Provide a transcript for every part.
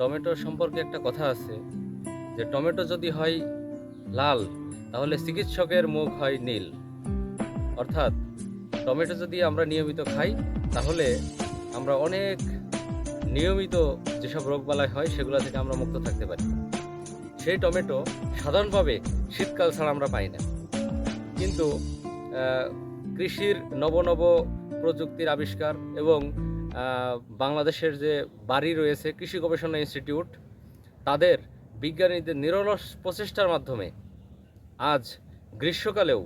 Tomato সম্পর্কে একটা কথা আছে যে টমেটো যদি হয় লাল, তাহলে চিকিৎসকের মুখ হয় নীল। অর্থাৎ টমেটো যদি আমরা নিয়মিত খাই, তাহলে আমরা অনেক নিয়মিত যেসব রোগবালাই হয়, সেগুলো থেকে আমরা মুক্ত থাকতে পারি। সেই টমেটো সাধারণভাবে শীতকাল ছাড়া আমরা পাই না। কিন্তু কৃষির নব নব প্রযুক্তির আবিষ্কার এবং বাংলাদেশের যে বাড়ি রয়েছে, কৃষি গবেষণা ইনস্টিটিউট, তাদের বিজ্ঞানীদের নিরলস প্রচেষ্টার মাধ্যমে আজ গ্রীষ্মকালেও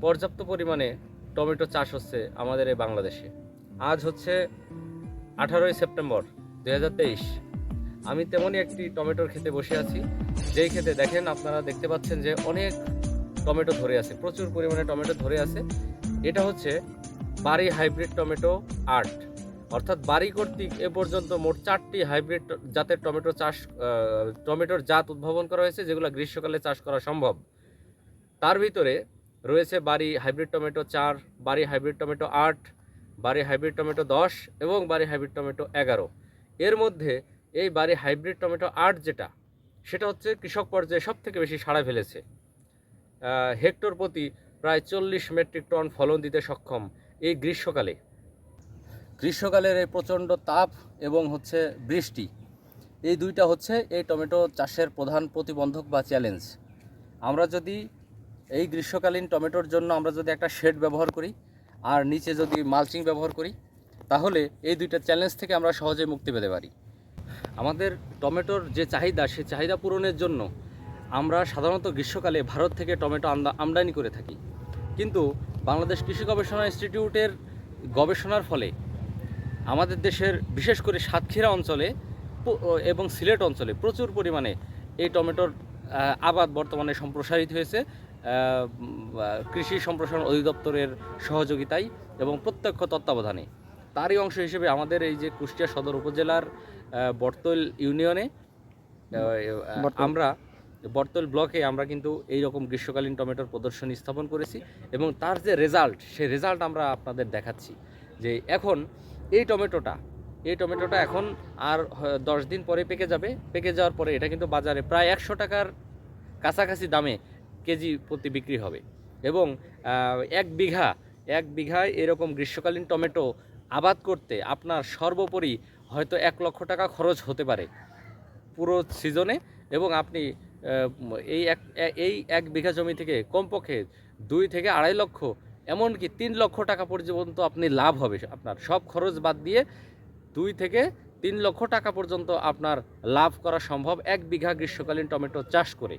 পর্যাপ্ত পরিমাণে টমেটো চাষ হচ্ছে আমাদের এই বাংলাদেশে। আজ হচ্ছে আঠারোই সেপ্টেম্বর দু হাজার তেইশ। আমি তেমনই একটি টমেটোর খেতে বসে আছি। যেই খেতে দেখেন, আপনারা দেখতে পাচ্ছেন যে অনেক টমেটো ধরে আছে, প্রচুর পরিমাণে টমেটো ধরে আছে। এটা হচ্ছে বাড়ি হাইব্রিড টমেটো আর্ট অর্থাৎ বাড়ি কর্তৃক এ পর্যন্ত মোট চারটি হাইব্রিড জাতের টমেটো চাষ টমেটোর জাত উদ্ভাবন করা হয়েছে, যেগুলো গ্রীষ্মকালে চাষ করা সম্ভব। তার ভিতরে রয়েছে বাড়ি হাইব্রিড টমেটো চার, বাড়ি হাইব্রিড টমেটো আট, বাড়ি হাইব্রিড টমেটো দশ এবং বাড়ি হাইব্রিড টমেটো এগারো। এর মধ্যে এই বাড়ি হাইব্রিড টমেটো আট যেটা, সেটা হচ্ছে কৃষক পর্যায়ে সব থেকে বেশি সাড়া ফেলেছে। হেক্টর প্রতি প্রায় চল্লিশ মেট্রিক টন ফলন দিতে সক্ষম এই গ্রীষ্মকালে। গ্রীষ্মকালের এই প্রচণ্ড তাপ এবং হচ্ছে বৃষ্টি, এই দুইটা হচ্ছে এই টমেটো চাষের প্রধান প্রতিবন্ধক বা চ্যালেঞ্জ। আমরা যদি এই গ্রীষ্মকালীন টমেটোর জন্য আমরা যদি একটা শেড ব্যবহার করি আর নিচে যদি মালচিং ব্যবহার করি, তাহলে এই দুইটা চ্যালেঞ্জ থেকে আমরা সহজে মুক্তি পেতে পারি। আমাদের টমেটোর যে চাহিদা, সেই চাহিদা পূরণের জন্য আমরা সাধারণত গ্রীষ্মকালে ভারত থেকে টমেটো আমদা- আমদানি করে থাকি। কিন্তু বাংলাদেশ কৃষি গবেষণা ইনস্টিটিউটের গবেষণার ফলে আমাদের দেশের বিশেষ করে সাতক্ষীরা অঞ্চলে এবং সিলেট অঞ্চলে প্রচুর পরিমাণে এই টমেটোর আবাদ বর্তমানে সম্প্রসারিত হয়েছে কৃষি সম্প্রসারণ অধিদপ্তরের সহযোগিতায় এবং প্রত্যক্ষ তত্ত্বাবধানে তারই অংশ হিসেবে আমাদের এই যে কুষ্টিয়া সদর উপজেলার বর্তল ইউনিয়নে। আমরা বর্তল ব্লকে আমরা কিন্তু এই রকম গ্রীষ্মকালীন টমেটোর প্রদর্শনী স্থাপন করেছি এবং তার যে রেজাল্ট সেই রেজাল্ট আমরা আপনাদের দেখাচ্ছি যে এখন এই টমেটোটা এই টমেটোটা এখন আর দশ দিন পরে পেকে যাবে। পেকে যাওয়ার পরে এটা কিন্তু বাজারে প্রায় একশো টাকার কাছাকাছি দামে কেজি প্রতি বিক্রি হবে। এবং এক বিঘা, এক বিঘায় এরকম গ্রীষ্মকালীন টমেটো আবাদ করতে আপনার সর্বোপরি হয়তো এক লক্ষ টাকা খরচ হতে পারে পুরো সিজনে। এবং আপনি এই এক এই এক বিঘা জমি থেকে কমপক্ষে দুই থেকে আড়াই লক্ষ এমনকি তিন লক্ষ টাকা পর্যন্ত আপনি লাভ হবে আপনার। সব খরচ বাদ দিয়ে দুই থেকে তিন লক্ষ টাকা পর্যন্ত আপনার লাভ করা সম্ভব এক বিঘা গ্রীষ্মকালীন টমেটো চাষ করে।